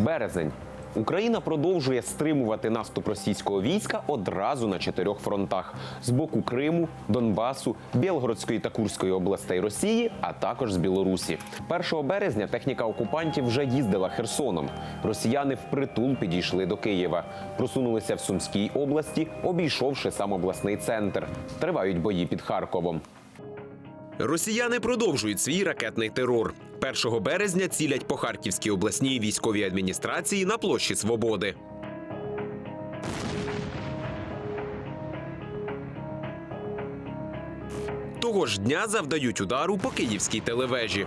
Березень. Україна продовжує стримувати наступ російського війська одразу на чотирьох фронтах: з боку Криму, Донбасу, Білгородської та Курської областей Росії, а також з Білорусі. 1 березня техніка окупантів вже їздила Херсоном. Росіяни впритул підійшли до Києва, просунулися в Сумській області, обійшовши сам обласний центр. Тривають бої під Харковом. Росіяни продовжують свій ракетний терор. 1 березня цілять по Харківській обласній військовій адміністрації на площі Свободи. Того ж дня завдають удару по київській телевежі.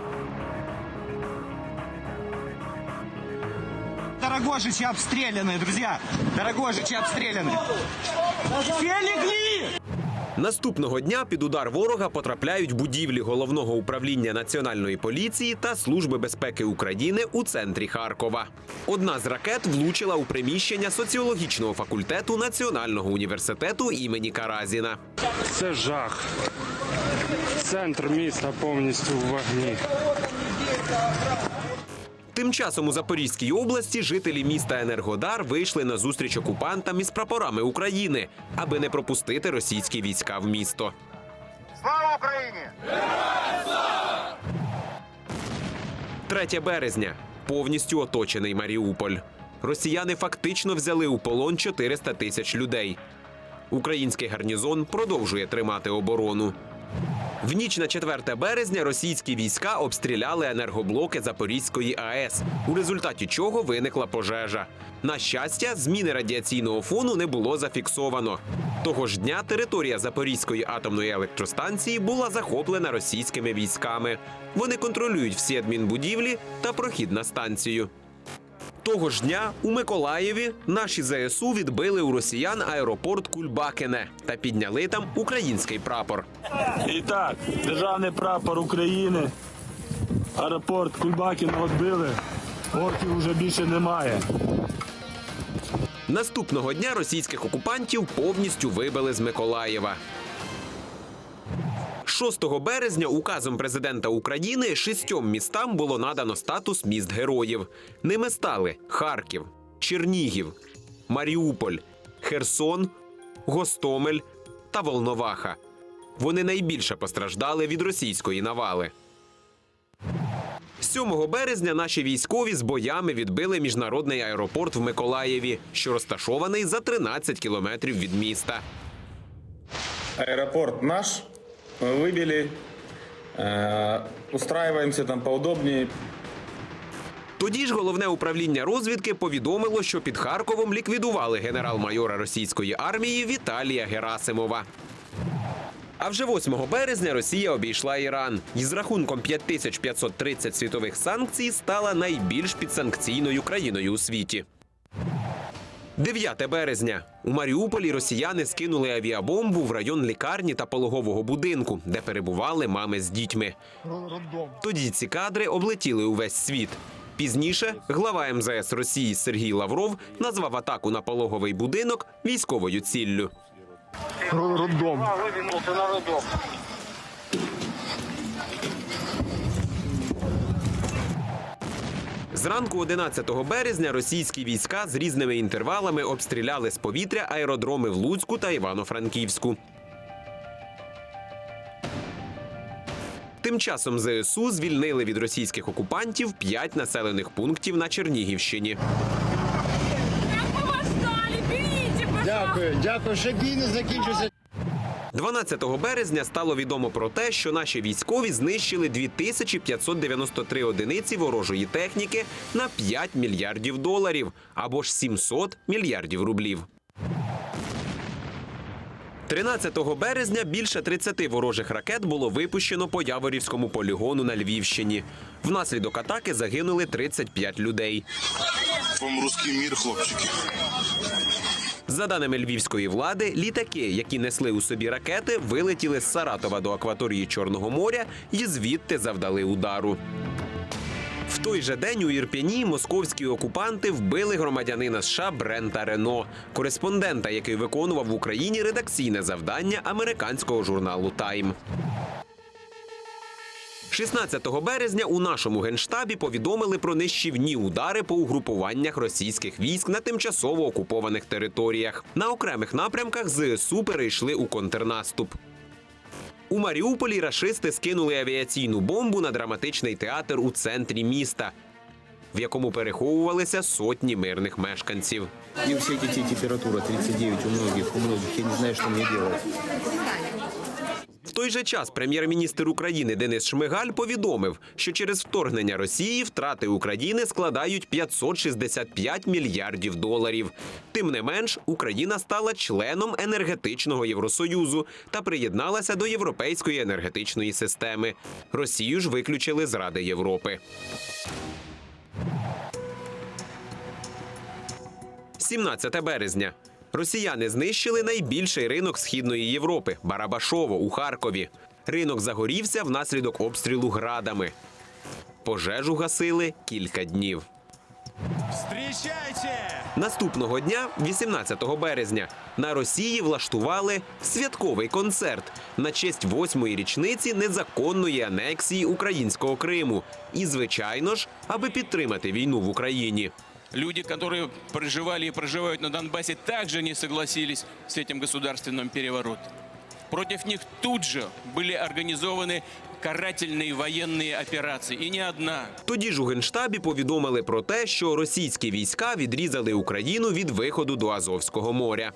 Дорогожичи обстреляны, друзья! Дорогожичи обстреляны! Все легли! Наступного дня під удар ворога потрапляють будівлі головного управління національної поліції та служби безпеки України у центрі Харкова. Одна з ракет влучила у приміщення соціологічного факультету Національного університету імені Каразіна. Це жах. Центр міста повністю в вогні. Тим часом у Запорізькій області жителі міста Енергодар вийшли на зустріч окупантам із прапорами України, аби не пропустити російські війська в місто. Слава Україні! 3 березня повністю оточений Маріуполь. Росіяни фактично взяли у полон 400 тисяч людей. Український гарнізон продовжує тримати оборону. В ніч на 4 березня російські війська обстріляли енергоблоки Запорізької АЕС, у результаті чого виникла пожежа. На щастя, зміни радіаційного фону не було зафіксовано. Того ж дня територія Запорізької атомної електростанції була захоплена російськими військами. Вони контролюють всі адмінбудівлі та прохід на станцію. Того ж дня у Миколаєві наші ЗСУ відбили у росіян аеропорт Кульбакине та підняли там український прапор. І так, державний прапор України, аеропорт Кульбакіна відбили, орків вже більше немає. Наступного дня російських окупантів повністю вибили з Миколаєва. 6 березня указом президента України шістьом містам було надано статус міст героїв. Ними стали Харків, Чернігів, Маріуполь, Херсон, Гостомель та Волноваха. Вони найбільше постраждали від російської навали. 7 березня наші військові з боями відбили міжнародний аеропорт в Миколаєві, що розташований за 13 кілометрів від міста. Аэропорт наш, мы выбили, Э, устраиваемся там поудобнее, Тоді ж головне управління розвідки повідомило, що під Харковом ліквідували генерал-майора російської армії Віталія Герасимова. А вже 8 березня Росія обійшла Іран і з рахунком 5530 світових санкцій стала найбільш підсанкційною країною у світі. 9 березня у Маріуполі росіяни скинули авіабомбу в район лікарні та пологового будинку, де перебували мами з дітьми. Тоді ці кадри облетіли увесь світ. Пізніше глава МЗС Росії Сергій Лавров назвав атаку на пологовий будинок військовою ціллю. Роддом. Зранку 11 березня російські війська з різними інтервалами обстріляли з повітря аеродроми в Луцьку та Івано-Франківську. Тим часом ЗСУ звільнили від російських окупантів п'ять населених пунктів на Чернігівщині. Дякую, дякую, ще бій не закінчився. 12 березня стало відомо про те, що наші військові знищили 2593 одиниці ворожої техніки на 5 мільярдів доларів або ж 700 мільярдів рублів. 13 березня більше 30 ворожих ракет було випущено по Яворівському полігону на Львівщині. Внаслідок атаки загинули 35 людей. Вам русський мір, хлопчики. За даними львівської влади, літаки, які несли у собі ракети, вилетіли з Саратова до акваторії Чорного моря і звідти завдали удару. В той же день у Ірпені московські окупанти вбили громадянина США Брента Рено, кореспондента, який виконував в Україні редакційне завдання американського журналу Тайм. 16 березня у нашому генштабі повідомили про нищівні удари по угрупуваннях російських військ на тимчасово окупованих територіях. На окремих напрямках ЗСУ перейшли у контрнаступ. У Маріуполі рашисти скинули авіаційну бомбу на драматичний театр у центрі міста, в якому переховувалися сотні мирних мешканців. И у всех детей температура 39, у многих, у многих. Я не знаю, что мне делать. В той же час прем'єр-міністр України Денис Шмигаль повідомив, що через вторгнення Росії втрати України складають 565 мільярдів доларів. Тим не менш, Україна стала членом енергетичного Євросоюзу та приєдналася до європейської енергетичної системи. Росію ж виключили з Ради Європи. 17 березня. Росіяни знищили найбільший ринок Східної Європи Барабашово у Харкові. Ринок загорівся внаслідок обстрілу градами. Пожежу гасили кілька днів. Наступного дня, 18 березня, на Росії влаштували святковий концерт на честь восьмої річниці незаконної анексії українського Криму. І, звичайно ж, аби підтримати війну в Україні. Люди, которые проживали и проживают на Донбассе, также не согласились с этим государственным переворотом. Против них тут же были организованы карательные военные операции. И не одна. Тоді ж у генштабі повідомили про те, що російські війська відрізали Україну від виходу до Азовського моря.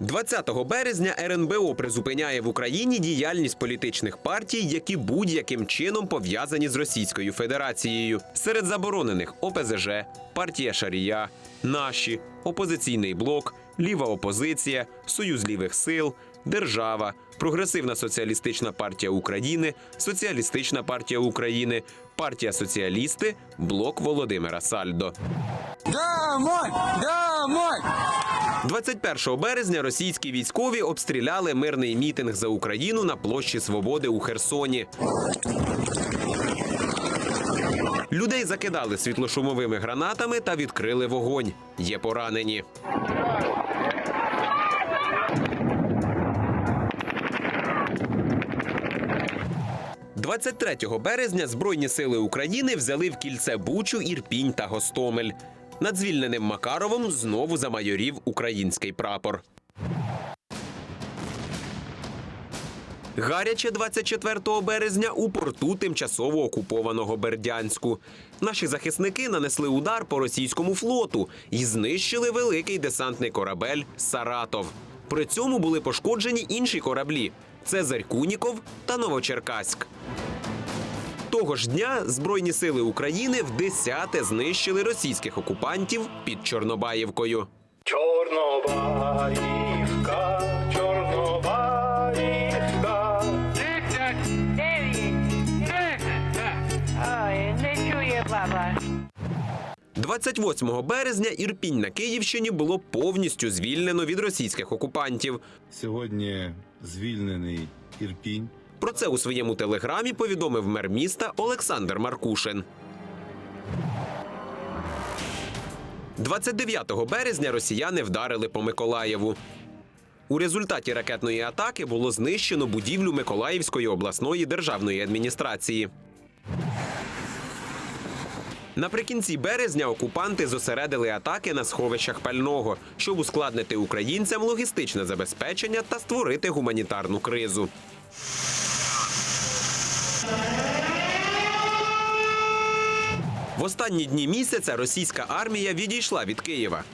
20 березня РНБО призупиняє в Україні діяльність політичних партій, які будь-яким чином пов'язані з Російською Федерацією. Серед заборонених ОПЗЖ, партія Шарія, наші, опозиційний блок, ліва опозиція, Союз лівих сил, Держава, Прогресивна соціалістична партія України, Соціалістична партія України, партія Соціалісти, блок Володимира Сальдо. Домой! Домой! 21 березня російські військові обстріляли мирний мітинг за Україну на площі Свободи у Херсоні. Людей закидали світлошумовими гранатами та відкрили вогонь. Є поранені. – 23 березня Збройні сили України взяли в кільце Бучу, Ірпінь та Гостомель. Над звільненим Макаровом знову замайорів український прапор. Гаряче 24 березня у порту тимчасово окупованого Бердянську. Наші захисники нанесли удар по російському флоту і знищили великий десантний корабель Саратов. При цьому були пошкоджені інші кораблі Цезарь Куніков та Новочеркаськ. Того ж дня Збройні сили України в десяте знищили російських окупантів під Чорнобаївкою. Чорнобаївка, Чорнобаївка. Ой, не чує баба. 28 березня Ірпінь на Київщині було повністю звільнено від російських окупантів. Сьогодні звільнений Ірпінь. Про це у своєму телеграмі повідомив мер міста Олександр Маркушин. 29 березня росіяни вдарили по Миколаєву. У результаті ракетної атаки було знищено будівлю Миколаївської обласної державної адміністрації. Наприкінці березня окупанти зосередили атаки на сховищах пального, щоб ускладнити українцям логістичне забезпечення та створити гуманітарну кризу. В останні дні місяця російська армія відійшла від Києва.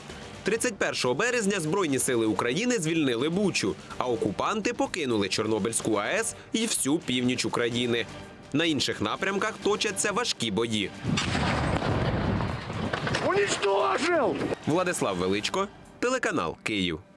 31 березня Збройні сили України звільнили Бучу, а окупанти покинули Чорнобильську АЕС і всю північ України. На інших напрямках точаться важкі бої. Владислав Величко, телеканал Київ.